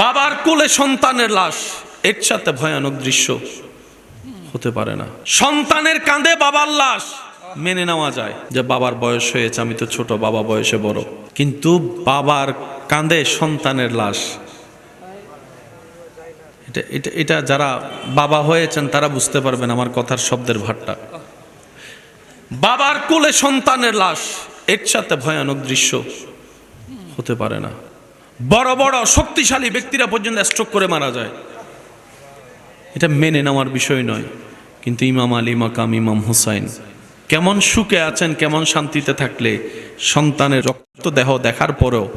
বাবার কোলে সন্তানের লাশ, এর সাথে ভয়ানক দৃশ্য হতে পারে না। সন্তানের কাঁধে বাবার লাশ, মেনে নেওয়া যায় যে বাবার বয়স হয়েছে, আমি তো ছোট, বাবা বয়সে বড়। কিন্তু বাবার কাঁধে সন্তানের লাশ, এটা এটা এটা যারা বাবা হয়েছেন, তারা বুঝতে পারবেন আমার কথার শব্দের ভাটটা। বাবার কোলে সন্তানের লাশ, এর সাথে ভয়ানক দৃশ্য হতে পারে না। বড় বড় শক্তিশালী ব্যক্তিরা পর্যন্ত স্ট্রোক করে মারা যায়। এটা মেনে নেওয়ার বিষয় নয়। কিন্তু ইমাম আলী, মাকাম ইমাম হুসাইন, কেমন সুখে আছেন, কেমন শান্তিতে থাকলে সন্তানের রক্ত দেহ দেখার পরেও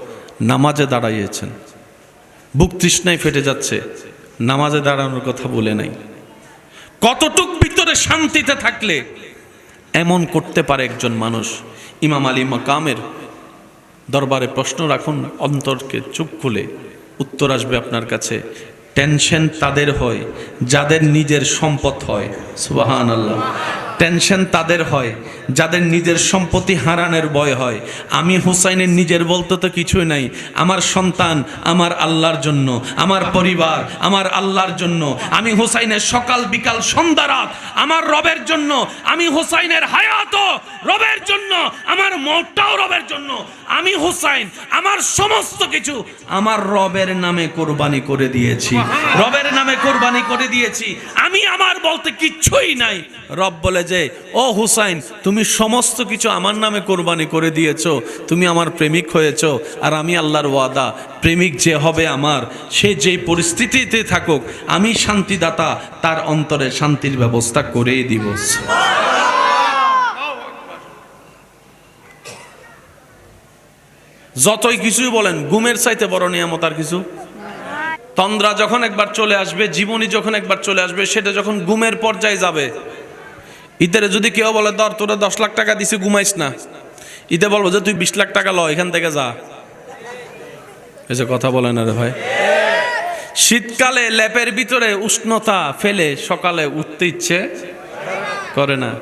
নামাজে দাঁড়াইয়েছেন। বুক তৃষ্ণায় ফেটে যাচ্ছে, নামাজে দাঁড়ানোর কথা বলে নাই। কতটুক ভিতরে শান্তিতে থাকলে এমন করতে পারে একজন মানুষ? ইমাম আলী, মাকামের দরবারে প্রশ্ন রাখুন, অন্তরকে চুপ খুলে। উত্তর আসবে আপনার কাছে, টেনশন তাদের হয়, যাদের নিজের সম্পদ হয়। সুবাহান আল্লাহ টেনশন তাদের হয় যাদের নিজের সম্পত্তি হারানোর ভয় হয়। আমি হুসাইনের নিজের বলতে তো কিছুই নাই আমার সন্তান আমার আল্লাহর জন্য আমার পরিবার আমার আল্লাহর জন্য। আমি হুসাইনের সকাল বিকাল সন্ধ্যা রাত আমার রবের জন্য আমি হুসাইনের হায়াত রবের জন্য আমার মৌটাও রবের জন্য। আমি হুসাইন আমার সমস্ত কিছু আমার রবের নামে কোরবানি করে দিয়েছি। রবের নামে কোরবানি করে দিয়েছি। আমি আমার বলতে কিচ্ছুই নাই। রব বলে যে, ও হুসাইন, তুমি সমস্ত কিছু আমার নামে কোরবানি করে দিয়েছ। তুমি আমার প্রেমিক হয়েছো আর আমি আল্লাহর ওয়াদা। প্রেমিক যে হবে আমার, সে যেই পরিস্থিতিতে থাকুক, আমি শান্তিদাতা, তার অন্তরে শান্তির ব্যবস্থা করেই দিব। যতই কিছুই বলেন, ঘুমের চাইতে বড় নিয়ামত আর কিছু? তন্দ্রা যখন একবার চলে আসবে, জীবনী যখন একবার চলে আসবে, সেটা যখন ঘুমের পর্যায়ে যাবে। ঈদের যদি কেউ বলে, ধর, তোরা দশ লাখ টাকা দিছে, ঘুমাইস না। ঈদে বলব যে, তুই বিশ লাখ টাকা ল, এখান থেকে যা। এসে কথা বলে না রে ভাই। শীতকালে ল্যাপের ভিতরে উষ্ণতা ফেলে সকালে উঠতে ইচ্ছে করে না।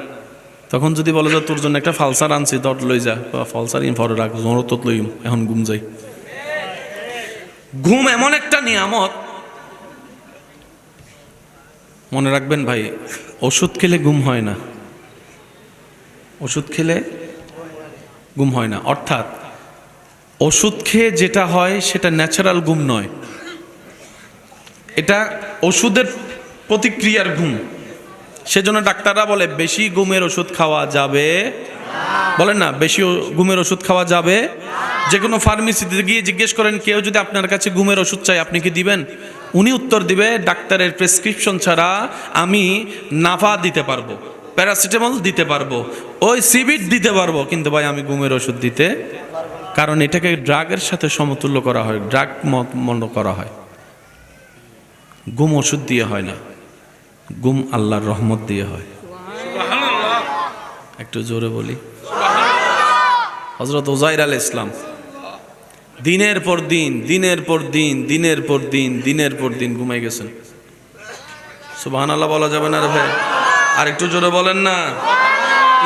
তখন যদি বলে যে, তোর জন্য একটা ফালসার আনছি দর লই যা। ফালসার ইন ফরে রাখ জোর তো লই এখন ঘুম যাই। ঘুম এমন একটা নিয়ামত। মনে রাখবেন ভাই, ওষুধ খেলে ঘুম হয় না। ওষুধ খেলে ঘুম হয় না। অর্থাৎ, ওষুধ খেয়ে যেটা হয় সেটা ন্যাচারাল ঘুম নয়। এটা ওষুধের প্রতিক্রিয়ার ঘুম। সেজন্য ডাক্তাররা বলে, বেশি ঘুমের ওষুধ খাওয়া যাবে। বলেন না, বেশি ঘুমের ওষুধ খাওয়া যাবে? যে কোনো ফার্মেসিতে গিয়ে জিজ্ঞেস করেন কেউ যদি আপনার কাছে ঘুমের ওষুধ চাই আপনি কি দিবেন? উনি উত্তর দিবে ডাক্তারের প্রেসক্রিপশন ছাড়া আমি নাফা দিতে পারব প্যারাসিটামল দিতে পারব ওই সিবিট দিতে পারব। কিন্তু ভাই আমি ঘুমের ওষুধ দিতে কারণ এটাকে ড্রাগের সাথে সমতুল্য করা হয় ড্রাগ মন্ড করা হয়। গুম ওষুধ দিয়ে হয় না গুম আল্লাহর রহমত দিয়ে হয়। একটু জোরে বলি। হজরত ওজাইর আল ইসলাম দিনের পর দিন, দিনের পর দিন, দিনের পর দিন, দিনের পর দিন ঘুমাই গেছেন। সুবাহান আল্লাহ বলা যাবে না রে ভাই। আর একটু জোরে বলেন না।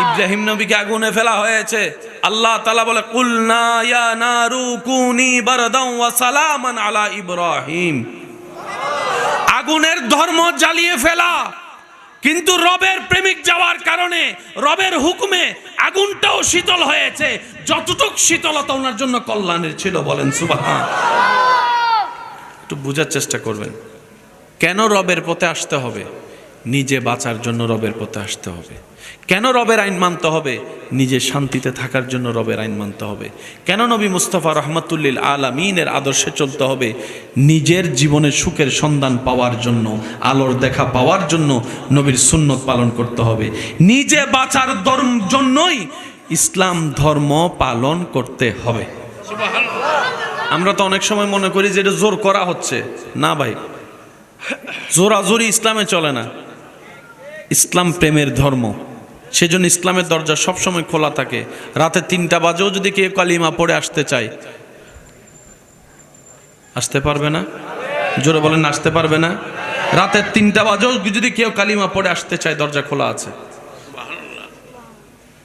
ইব্রাহিম নবীকে আগুনে ফেলা হয়েছে। আল্লাহ তালা বলে, কুলনা ইয়া নারু কুনি বারদাও ওয়া সালামান আলা ইব্রাহিম। আগুনের ধর্ম জ্বালিয়ে ফেলা, কিন্তু রবের প্রেমিক যাওয়ার কারণে, রবের হুকুমে আগুনটাও শীতল হয়েছে। যতটুক শীতলতা ওনার জন্য কল্যাণের ছিল বলেন সুবাহা একটু বোঝার চেষ্টা করবেন। কেন রবের পথে আসতে হবে? নিজে বাঁচার জন্য রবের পথে আসতে হবে। কেন রবের আইন মানতে হবে? নিজে শান্তিতে থাকার জন্য রবের আইন মানতে হবে। কেন নবী মুস্তফা রহমতুল্লিল আলামিনের আদর্শে চলতে হবে? নিজের জীবনে সুখের সন্ধান পাওয়ার জন্য, আলোর দেখা পাওয়ার জন্য নবীর সুন্নত পালন করতে হবে। নিজে বাঁচার জন্যই ইসলাম ধর্ম পালন করতে হবে। আমরা তো অনেক সময় মনে করি যে এটা জোর করা হচ্ছে। না ভাই, জোরাজোরি ইসলামে চলে না। ইসলাম প্রেমের ধর্ম। সেজন্য ইসলামের দরজা সবসময় খোলা থাকে। রাতে তিনটা বাজেও যদি কেউ কালিমা পড়ে আসতে চায়, আসতে পারবে না? জোরে বলেন, আসতে পারবে না? রাতের তিনটা বাজেও যদি কেউ কালিমা পড়ে আসতে চায়, দরজা খোলা আছে।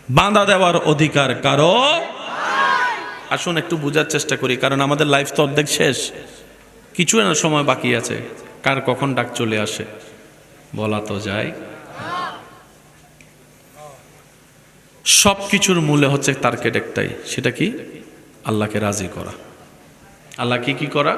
বাঁধা দেওয়ার অধিকার কারও আসুন একটু বোঝার চেষ্টা করি, কারণ আমাদের লাইফ তো অর্ধেক শেষ। কিছু না সময় বাকি আছে, কার কখন ডাক চলে আসে, বলা তো যায়। সব কিছুর মূলে হচ্ছে টার্গেট একটাই, সেটা কি? আল্লাহকে রাজি করা। আল্লাহ কি কি করা?